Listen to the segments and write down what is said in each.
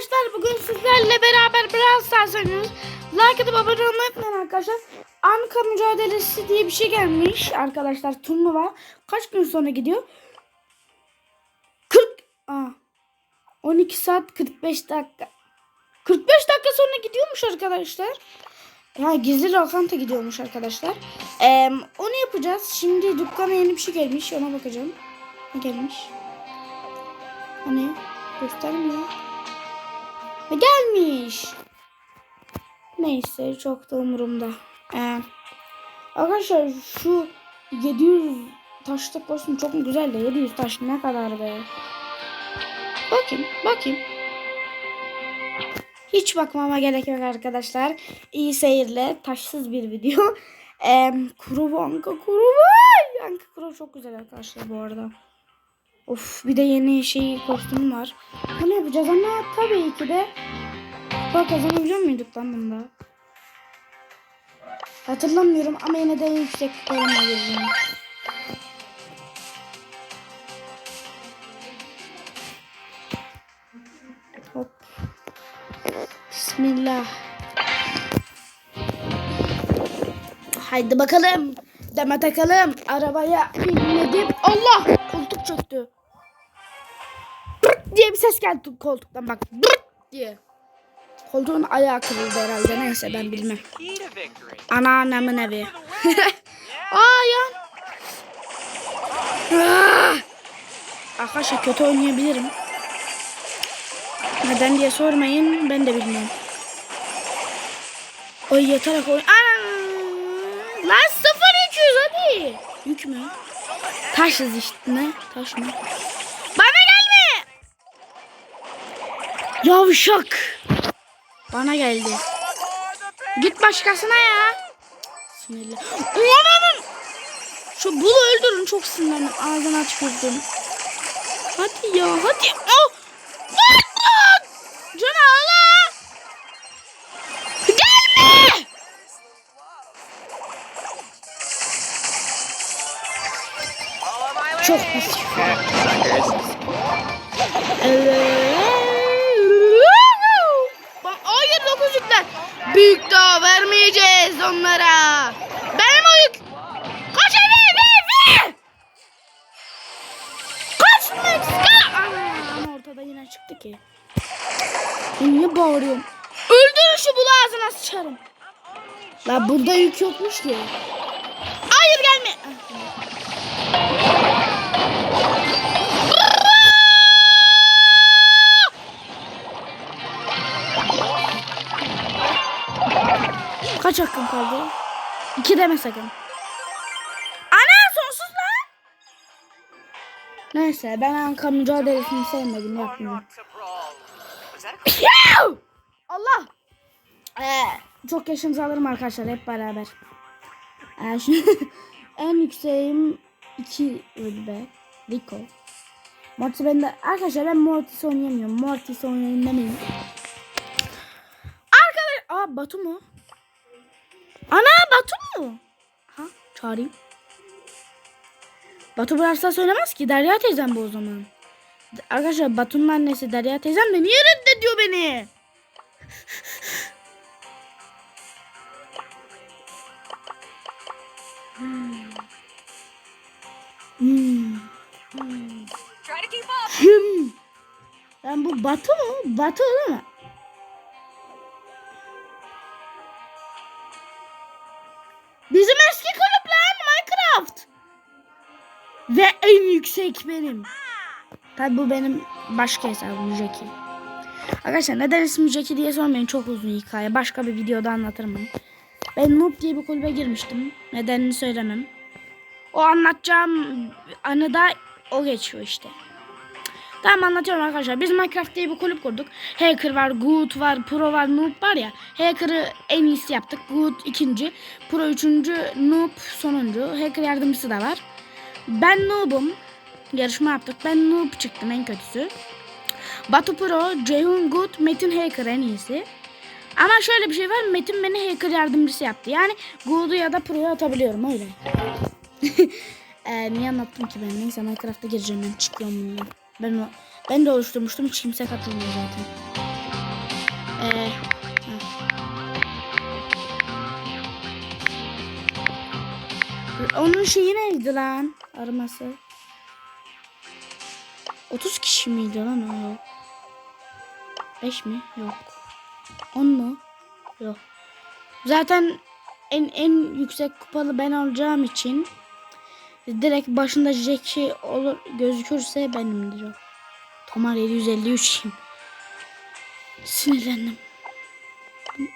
Arkadaşlar bugün sizlerle beraber Brawl Stars oynuyoruz. Like atıp abone olmayı unutmayın arkadaşlar. Anka mücadelesi diye bir şey gelmiş arkadaşlar turnuva. Kaç gün sonra gidiyor? 40 Aa, 12 saat 45 dakika. 45 dakika sonra gidiyormuş arkadaşlar. Ya gizli lokanta gidiyormuş arkadaşlar. Ee, onu yapacağız. Şimdi dükkana yeni bir şey gelmiş. Ona bakacağım. Ne gelmiş? Hani göstermiyor. Ve gelmiş. Neyse çok da umurumda. Ee, arkadaşlar şu 700 taşlık kostüm çok mu güzel de 700 taş ne kadar be. Bakayım bakayım. Hiç bakmama gerek yok arkadaşlar. İyi seyirle. Taşsız bir video. Ee, kuru banka kuru. Banka kuru çok güzel arkadaşlar bu arada. Of bir de yeni şey kostüm var. Bunu yapacağız ama tabii ki de Bak kazanabiliyor muyduk lan bunda? Hatırlamıyorum ama yine de yüksek kupalarına gireceğim. Hop. Bismillah. Haydi bakalım. Deme takalım. Arabaya binmedim. Allah! Koltuk çöktü. Diye bir ses geldi koltuktan bak. Bırt diye. Koltuğun ayağı kırıldı herhalde. Neyse ben bilmem. Anneannemin evi. Aa ya. Ah! Arkadaşlar kötü oynayabilirim. Neden diye sormayın. Ben de bilmiyorum. Oy yatarak oyn... Ana! Lan 0200 hadi. Yük mü? Taşız işte ne? Taş mı? Yavşak. Bana geldi. Git başkasına ya. Sinirli. Uyanın. Şu bulu öldürün çok sinirlendim. Ağzına tükürdüm. Hadi ya hadi. Oh. Lan! Cana ala. Gelme. Çok pis. Suckers. Büyük dağ vermeyeceğiz onlara. Benim o yük. Kaç eve eve. Kaç Meksika. Ama ortada yine çıktı ki. Niye bağırıyorum? Öldürün şu bulu ağzına sıçarım. La burada yük yokmuş ki. 2 deme sakın. Ana sonsuz lan. Neyse ben Anka mücadelesini sevmedim yapmıyorum. Allah. Ee, çok yaşımızı alırım arkadaşlar hep beraber. Ee, şimdi en yükseğim 2 rütbe. Rico. Mortis ben de arkadaşlar ben Mortis oynayamıyorum. Mortis oynayayım demeyin. Arkadaşlar aa Batu mu? Ana Batu mu? Ha çağırayım. Batu Stars oynamaz ki. Derya teyzem bu o zaman. Arkadaşlar Batu'nun annesi Derya teyzem de niye reddediyor beni? Hmm. Up. Kim? Lan bu Batu mu? Batu değil mi? Bizim eski kulüp lan Minecraft. Ve en yüksek benim. Tabi bu benim başka hesabım Jackie. Arkadaşlar neden ismi Jackie diye sormayın. Çok uzun hikaye. Başka bir videoda anlatırım. Ben Noob diye bir kulübe girmiştim. Nedenini söylemem. O anlatacağım anıda o geçiyor işte. Tamam anlatıyorum arkadaşlar. Biz Minecraft diye bir kulüp kurduk. Hacker var, Good var, Pro var, Noob var ya. Hacker'ı en iyisi yaptık. Good ikinci. Pro üçüncü, Noob sonuncu. Hacker yardımcısı da var. Ben Noob'um. Yarışma yaptık. Ben Noob çıktım en kötüsü. Batu Pro, Ceyhun Good, Metin Hacker en iyisi. Ama şöyle bir şey var. Metin beni hacker yardımcısı yaptı. Yani Good'u ya da Pro'yu atabiliyorum öyle. Ee, niye anlattım ki ben? Neyse Minecraft'a gireceğim ben çıkıyorum bundan. Ben ben de oluşturmuştum hiç kimse katılmıyor zaten. Ee. Onun şeyi neydi lan? Araması. 30 kişi miydi lan o? Yok. 5 mi? Yok. 10 mu? Yok. Zaten en en yüksek kupalı ben olacağım için direkt başında Jackie olur gözükürse benimdir o. Tomar 753 'yim. Sinirlendim.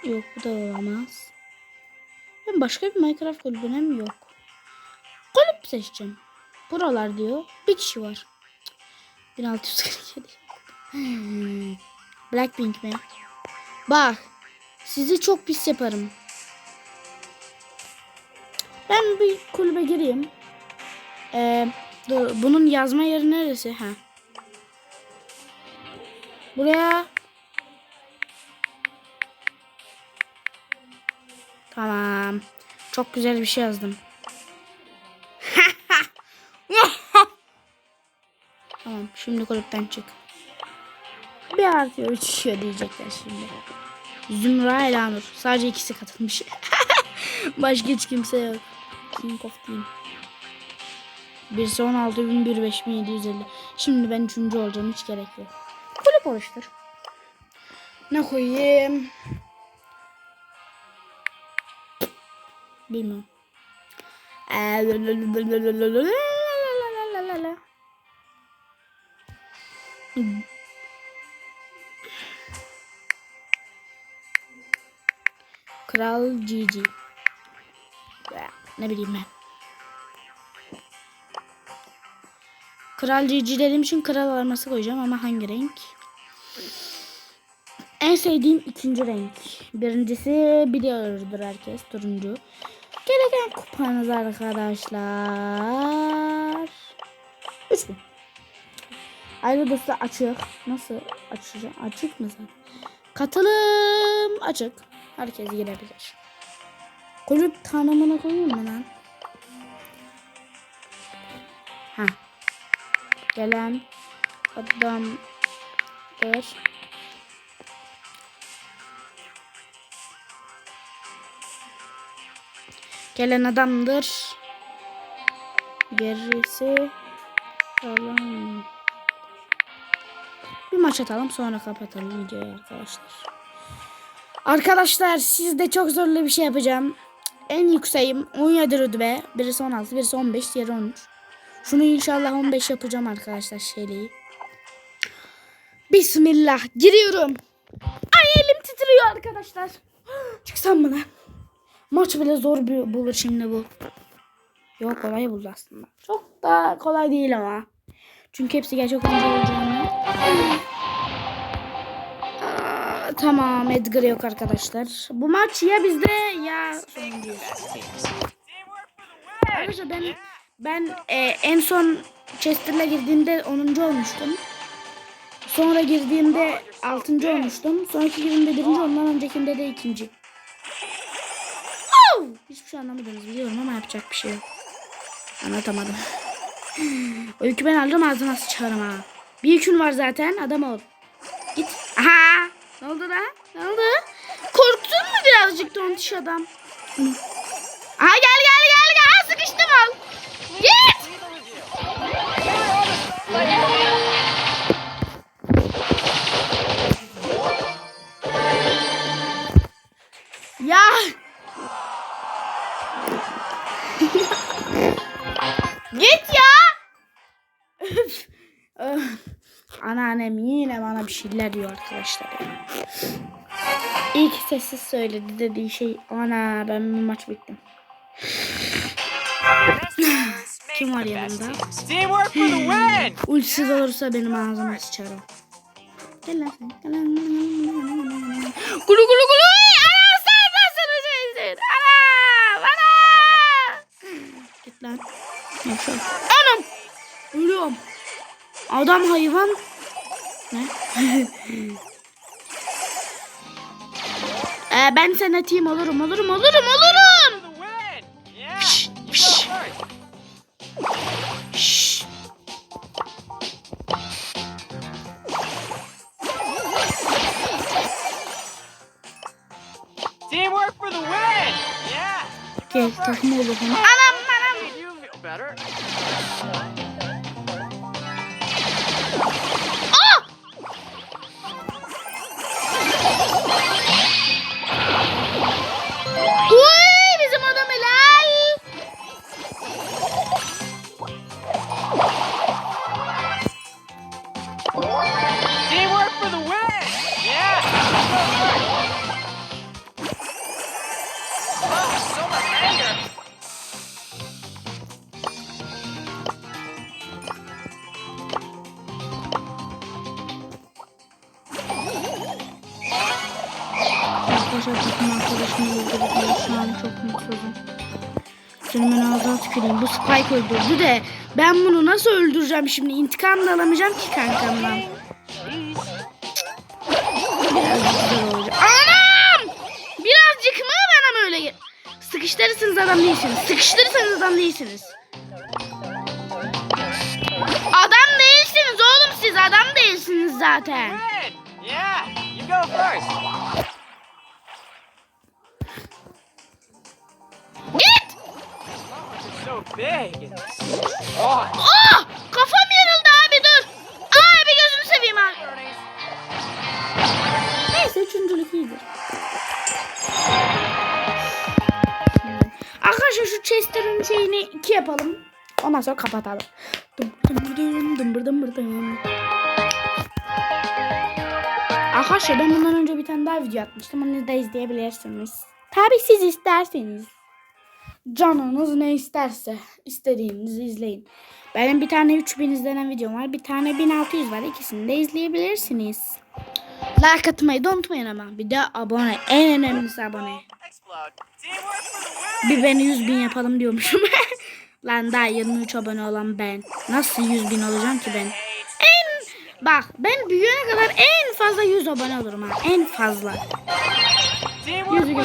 Yok bu da olamaz. Ben başka bir Minecraft kulübüne mi yok? Kulüp seçeceğim. Buralar diyor. Bir kişi var. 1647. Hmm. Blackpink mi? Bak. Sizi çok pis yaparım. Ben bir kulübe gireyim. Ee, dur, bunun yazma yeri neresi? Ha. Buraya Tamam. Çok güzel bir şey yazdım. tamam. Şimdi kulüpten çık. Bir artıyor uçuşuyor diyecekler şimdi. Zümra Elanur. Sadece ikisi katılmış. Başka hiç kimse yok. King of Team. Birisi 16 bin, biri 5750. Şimdi ben üçüncü olacağım. Hiç gerek yok. Kulüp oluştur. Ne koyayım? Bilmiyorum. Kral Gigi. Ne bileyim ben. Kral dediğim için kral arması koyacağım ama hangi renk? En sevdiğim ikinci renk. Birincisi biliyordur herkes turuncu. Gereken kupanız arkadaşlar. 3000. Ayrı dostu açık. Nasıl açacağım? Açık mı zaten? Katılım açık. Herkes girebilir. Kulüp tanımına koyayım mı lan? Ha. Gelen adamdır. Gelen adamdır. Gerisi falan. Bir maç atalım sonra kapatalım videoyu arkadaşlar. Arkadaşlar sizde çok zorlu bir şey yapacağım. En yükseğim 17 rütbe. Birisi 16, birisi 15, diğeri 13. Şunu inşallah 15 yapacağım arkadaşlar şeyliği. Bismillah giriyorum. Ay elim titriyor arkadaşlar. Çıksam mı lan? Maç bile zor bir bulur şimdi bu. Yok kolay buldu aslında. Çok da kolay değil ama. Çünkü hepsi gerçek oyuncu olacağını. Aa, Tamam Edgar yok arkadaşlar. Bu maç ya bizde ya sonuncuyuz. Arkadaşlar ben ben e, en son Chester'la girdiğimde 10. olmuştum. Sonra girdiğimde 6. olmuştum. Sonraki girdiğimde 1. ondan öncekinde de 2. Oh! Hiçbir şey anlamadınız biliyorum ama yapacak bir şey yok. Anlatamadım. o yükü ben aldım ağzına sıçarım ha. Bir yükün var zaten adam ol. Git. Aha. Ne oldu lan? Ne oldu? Korktun mu birazcık tontiş adam? Aha gel gel Ya. Git ya. Anneannem yine bana bir şeyler diyor arkadaşlar. ki sessiz söyledi dediği şey. Ana ben bir maç bittim. Kim var yanımda? Ultisiz olursa benim ağzıma sıçarım. Gel lan sen. Gulu gulu gulu. Ana sen nasıl şeysin? Ana. Ana. Git lan. Yaşa. Anam. Ölüyorum. Adam hayvan. Ne? ee, ben sana team olurum olurum olurum olurum. Şşş, şşş. Şşş. Teamwork for the win! Yeah! Gel takım olur sana. Ben ağzına tüküreyim. Bu Spike öldürdü de ben bunu nasıl öldüreceğim şimdi? İntikam da alamayacağım ki kankamdan. Anam! Birazcık mı bana mı öyle gel- Sıkıştırırsınız adam değilsiniz. Sıkıştırırsanız adam değilsiniz. Adam değilsiniz oğlum siz. Adam değilsiniz zaten. Yeah! You go first! And strong. Ah! Kafam yarıldı abi dur. Abi gözünü seveyim abi. Neyse üçüncülük iyidir. Arkadaşlar şu Chester'ın şeyini iki yapalım. Ondan sonra kapatalım. Dım dım dım dım dım dım. Arkadaşlar ben bundan önce bir tane daha video atmıştım. Onu da izleyebilirsiniz. Tabii siz isterseniz. Canınız ne isterse istediğinizi izleyin. Benim bir tane 3000 izlenen videom var. Bir tane 1600 var. İkisini de izleyebilirsiniz. Like atmayı da unutmayın ama. Bir de abone. En önemlisi abone. Bir beni 100 bin yapalım diyormuşum. Lan daha 23 abone olan ben. Nasıl 100 bin olacağım ki ben? En bak ben büyüyene kadar en fazla 100 abone olurum ha. En fazla. Yüzü for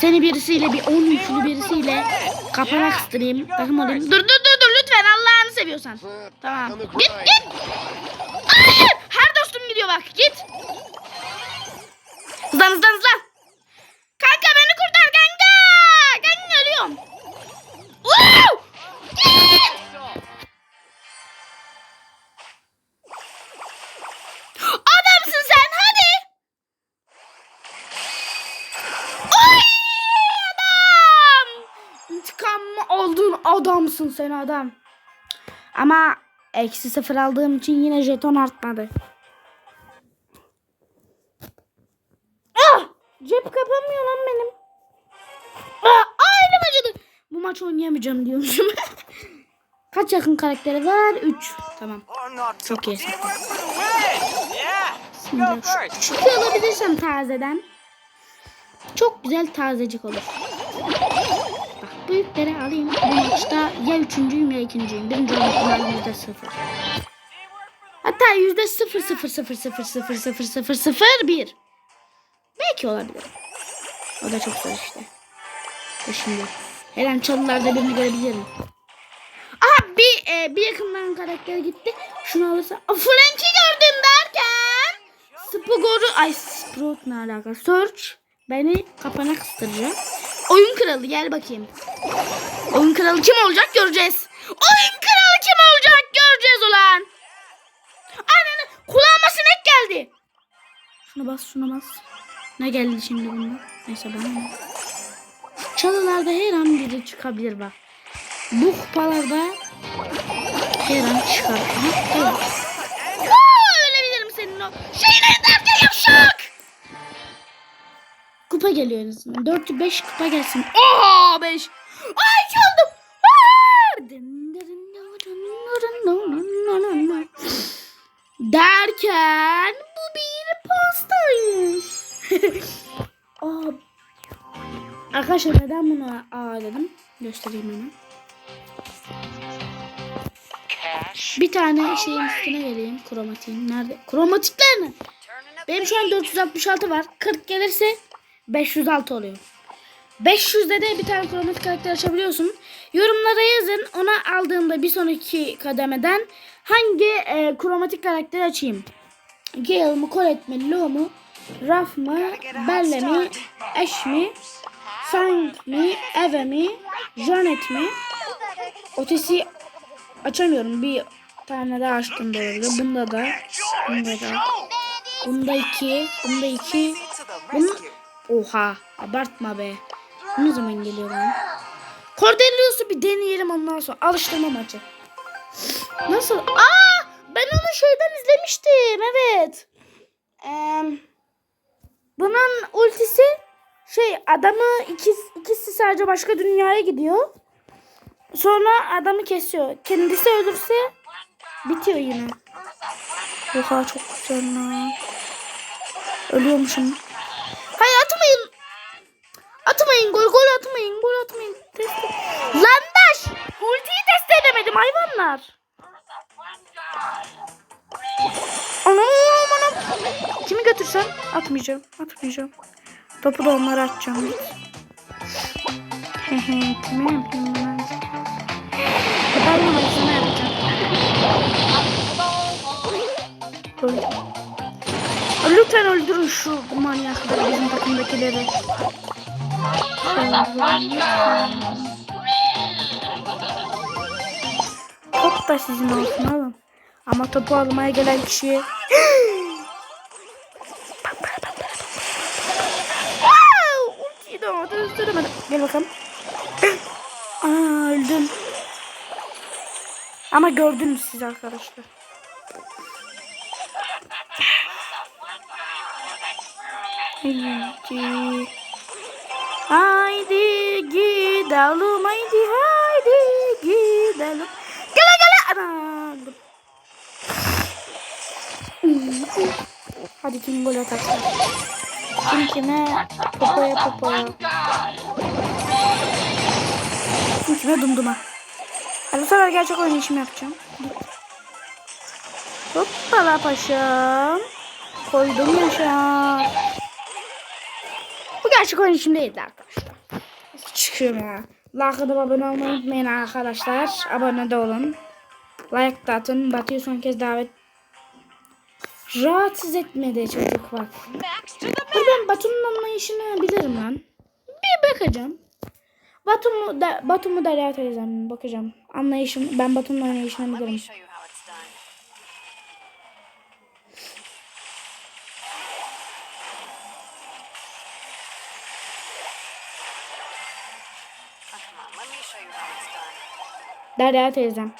Seni birisiyle bir 10 üçlü birisiyle kapana kıstırayım. Takım olayım. Dur dur dur dur lütfen Allah'ını seviyorsan. Tamam. Git git. Hayır. Her dostum gidiyor bak git. Hızlan hızlan hızlan. İntikam mı aldın adamsın sen adam. Ama eksi sıfır aldığım için yine jeton artmadı. Ah! Cep kapanmıyor lan benim. Ah! Ailem acıdı. Bu maç oynayamayacağım diyormuşum. Kaç yakın karakteri var? 3. Tamam. Çok iyi. Şimdi şu alabilirsem tazeden. Çok güzel tazecik olur. Büyükleri alayım. Bu maçta ya üçüncüyüm ya ikinciyim. Birinci olma yüzde sıfır. Hatta yüzde sıfır sıfır sıfır sıfır sıfır sıfır sıfır sıfır bir. Belki olabilir. O da çok zor işte. Dur şimdi. Her an çalılarda birini görebilirim. Aha bir, e, bir yakından karakter gitti. Şunu alırsa. Aa, Frank'i gördüm derken. Spogor'u ay Sprout ne alaka? Search beni kafana kıstıracak. Oyun kralı gel bakayım. Oyun kralı kim olacak göreceğiz. Oyun kralı kim olacak göreceğiz ulan. Aynen kulağıma sinek geldi. Şuna bas şuna bas. Ne geldi şimdi bundan? Neyse bana ne? Çalılarda her an biri çıkabilir bak. Bu kupalarda her an çıkar. Evet. Ölebilirim senin o. Şeyine derken yavşak. Kupa geliyor en azından. 4 5 kupa gelsin. Aa 5. Ay çaldım. Derken bu bir pastaymış. Aa, Arkadaşlar neden bunu A dedim? Göstereyim hemen. Bir tane şeyin üstüne geleyim. Kromatiğin. Nerede? Kromatikler ne? Benim şu an 466 var. 40 gelirse 506 oluyor. 500'de de bir tane kromatik karakter açabiliyorsun. Yorumlara yazın. Ona aldığımda bir sonraki kademeden hangi e, kromatik karakteri açayım? Gale mi, Colette mi, Lo mu, Raf mı, Belle mi, Ash mi, Frank mi, Eve mi, Janet mi? Ötesi açamıyorum. Bir tane daha açtım böyle. Bunda da. Bunda da. Bunda iki. Bunda iki. Bunu... Oha. Abartma be. Ne zaman geliyor lan? Cordelius'u bir deneyelim ondan sonra. Alıştırma maçı. Nasıl? Aa! Ben onu şeyden izlemiştim. Evet. Eee bunun ultisi şey adamı ikisi, ikisi sadece başka dünyaya gidiyor. Sonra adamı kesiyor. Kendisi ölürse bitiyor yine. Oha çok güzel lan. Ölüyormuşum. Hayır atmayın. Atmayın gol gol atmayın gol atmayın. Test Landaş ultiyi test hayvanlar. Anam anam. Kimi götürsem atmayacağım atmayacağım. Topu da onlara atacağım. Hehe kime yapayım ben? Ben bunu sana yapacağım. Öldüm. Lütfen öldürün şu manyakları bizim takımdakileri. Top da sizin olsun oğlum. Ama topu almaya gelen kişiye... Gel bakalım. Aa, öldüm. Ama gördünüz siz arkadaşlar. Haydi. Haydi gidelim haydi haydi gidelim. Gele gele. Ana. dur. Hadi kim gol atarsa. Kim kime? Popoya popoya. Kim kime dumduma. Hadi bu sefer gerçek oynayışımı yapacağım. Hoppala paşam. Koydum yaşa. Bu gerçek oynayışım değildi arkadaşlar. Çıkıyorum ya. Like'da abone olmayı unutmayın arkadaşlar. Abone de olun. Like da atın. Batu'yu son kez davet Rahatsız etmedi çocuk bak. Dur ben Batu'nun anlayışını bilirim lan. Bir bakacağım. Batu mu, da, Batu mu Derya teyzem mi? Bakacağım. Anlayışım, ben Batu'nun anlayışını bilirim. Derya teyzem.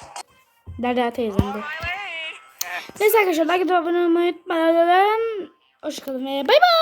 Derya teyzem de. Neyse arkadaşlar like abone olmayı unutmayın. Hoşçakalın ve bay bay.